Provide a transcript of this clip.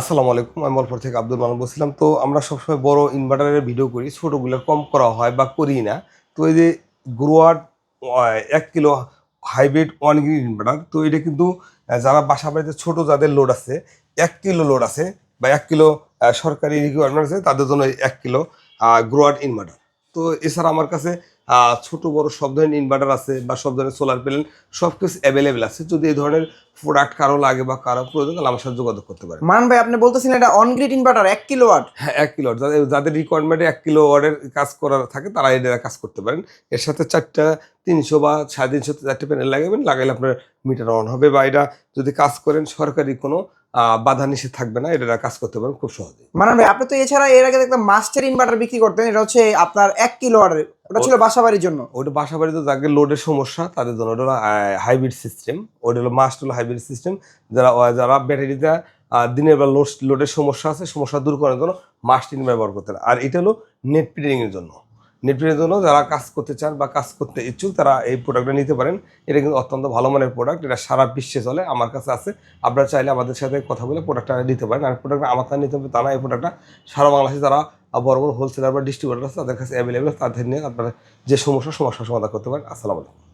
আসসালামু আলাইকুম, আমি বলপুর থেকে আব্দুল মানব বলছিলাম। তো আমরা সবসময় বড় ইনভার্টারের ভিডিও করি, ছোটোগুলো কম করা হয় বা করি না। তো এই যে গ্রোয়ার এক kilo hybrid one grid inverter তো এটা কিন্তু যারা বাসা বাড়িতে ছোটো যাদের লোড আছে, এক কিলো লোড আছে বা এক কিলো সরকারি রিকোয়ারমেন্ট আছে, তাদের জন্য এক কিলো গ্রোয়ার ইনভার্টার তো এছাড়া আমার কাছে ছোট বড় সব ধরনের ইনভার্টার আছে বা সব ধরনের সোলার প্যানেল সব কিছু অ্যাভেলেবেল আছে। যদি এই ধরনের প্রোডাক্ট কারও লাগে বা কারও প্রয়োজন তাহলে আমার সাথে যোগাযোগ করতে পারেন। মান ভাই আপনি বলতেছেন এটা অনগ্রিড ইনভার্টার এক কিলো ওয়াট হ্যাঁ এক কিলো watt। যাদের যাদের রিকোয়ারমেন্টে এক কিলো ওয়ার্ডের কাজ করার থাকে তারা এটা কাজ করতে পারেন। এর সাথে চারটা তিনশো বা সাড়ে তিনশো চারটে প্যানেল লাগাবেন লাগাইলে আপনার মিটার অন হবে বা এটা যদি কাজ করেন সরকারি কোনো বাধা নিষেধ থাকবে না এটা কাজ করতে পারেন খুব সহজে মানে ভাই আপনি তো এছাড়া এর আগে দেখলাম মাস্টার ইনভার্টার বিক্রি করতেন এটা হচ্ছে আপনার এক কিলো ওয়াটের ওটা ছিল বাসা বাড়ির জন্য। ওটা বাসা বাড়িতে যাদের লোডের সমস্যা তাদের জন্য ওটা হলো হাইব্রিড সিস্টেম ওটা হলো মাস্ট হলো হাইব্রিড সিস্টেম যারা যারা ব্যাটারিতে দিনের বেলা লোড লোডের সমস্যা আছে সমস্যা দূর করার জন্য মাস্ট ইন ব্যবহার করতে। আর এটা হলো নেট পিটারিং জন্য। নেট পিটারিং জন্য যারা কাজ করতে চান বা কাজ করতে ইচ্ছুক তারা এই প্রোডাক্টটা নিতে পারেন। এটা কিন্তু অত্যন্ত ভালো মানের প্রোডাক্ট এটা সারা বিশ্বে চলে আমার কাছে আছে। আপনারা চাইলে আমাদের সাথে কথা বলে প্রোডাক্টটা নিতে পারেন। আর প্রোডাক্টটা আমার কাছে নিতে হবে তা না এই প্রোডাক্টটা সারা বাংলাদেশে যারা বড় বড় হোলসেলার বা ডিস্ট্রিবিউটার আছে, তাদের কাছে অ্যাভেলেবেল তাদের নিয়ে আপনারা যে সমস্যা, সমস্যার সমাধান করতে পারেন। আসসালামু আলাইকুম।